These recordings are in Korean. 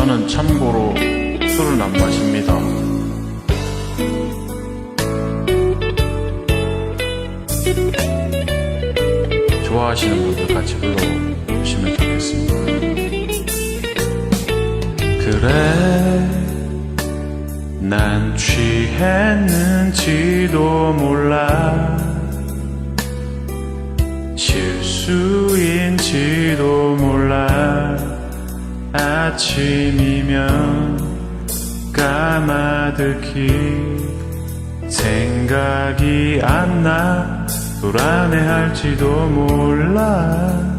저는 참고로 술은 안 마십니다. 좋아하시는 분들 같이 불러주시면 좋겠습니다. 그래, 난 취했는지도 몰라. 실수인지도. 아침이면 까마득히 생각이 안 나. 불안해할지도 몰라.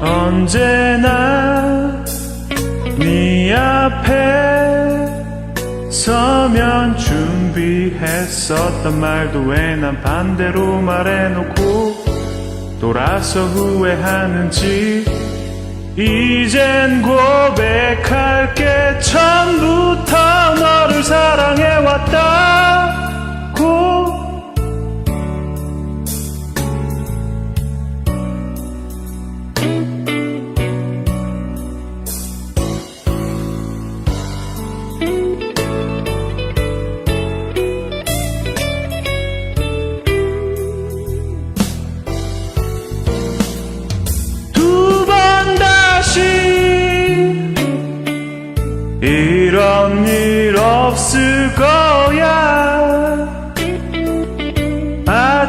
언제나 네 앞에 서면 준비했었던 말도 왜 난 반대로 말해놓고 돌아서 후회하는지 이젠 고백할게. 처음부터 너를 사랑해왔다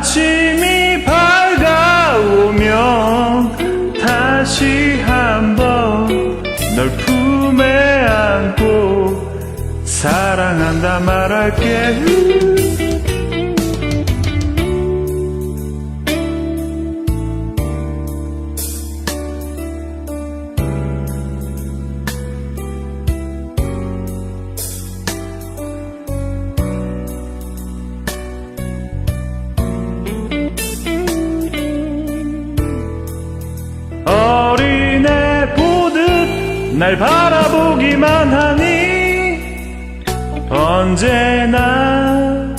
아침이 밝아오면 다시 한번 널 품에 안고 사랑한다 말할게 날 바라보기만 하니 언제나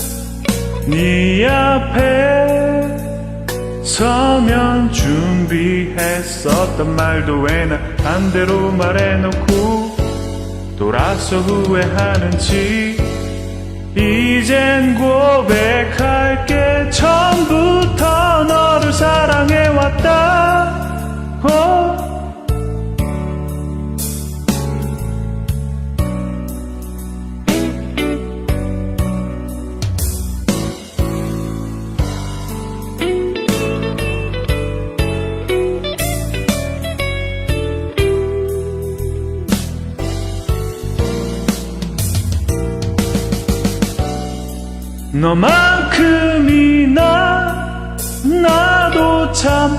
네 앞에 서면 준비했었던 말도 왜 나 반대로 말해놓고 돌아서 후회하는지 이젠 고백할 너만큼이나 나도 참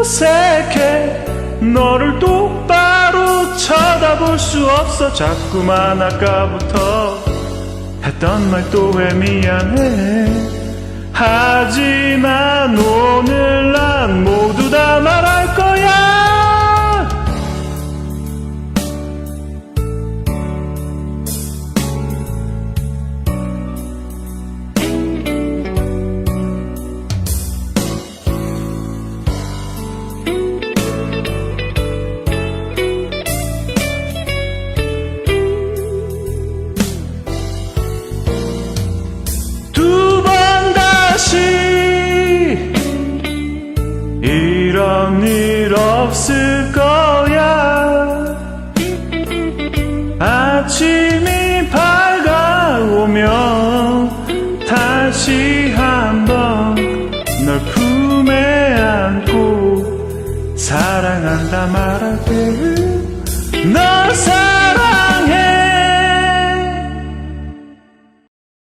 어색해. 너를 똑바로 쳐다볼 수 없어. 자꾸만 아까부터 했던 말 또 왜 미안해. 하지만 오늘 아침이 밝아오면 다시 한번 널 품에 안고 사랑한다 말할게 널 사랑